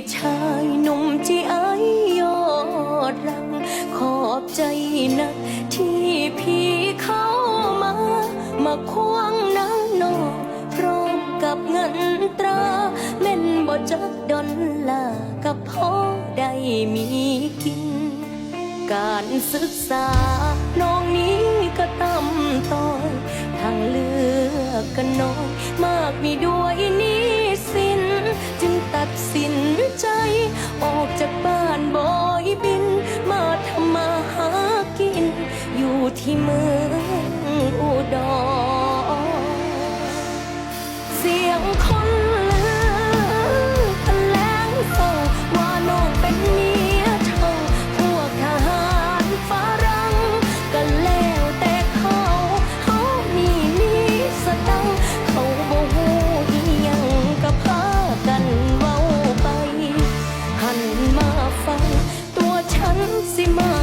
่ชายหนุ่มที่ไอยอดรัก ขอบใจนักที่พี่เข้ามา มาควงน้ำนองพร้อมกับเงินตราแม่นบ่จักดอลลากับพ่อได้มีกิน การศึกษาน้องนี้ก็ต่ำต้อย ทางเลือกก็น้อย มากมีด้วยนี้ ตัว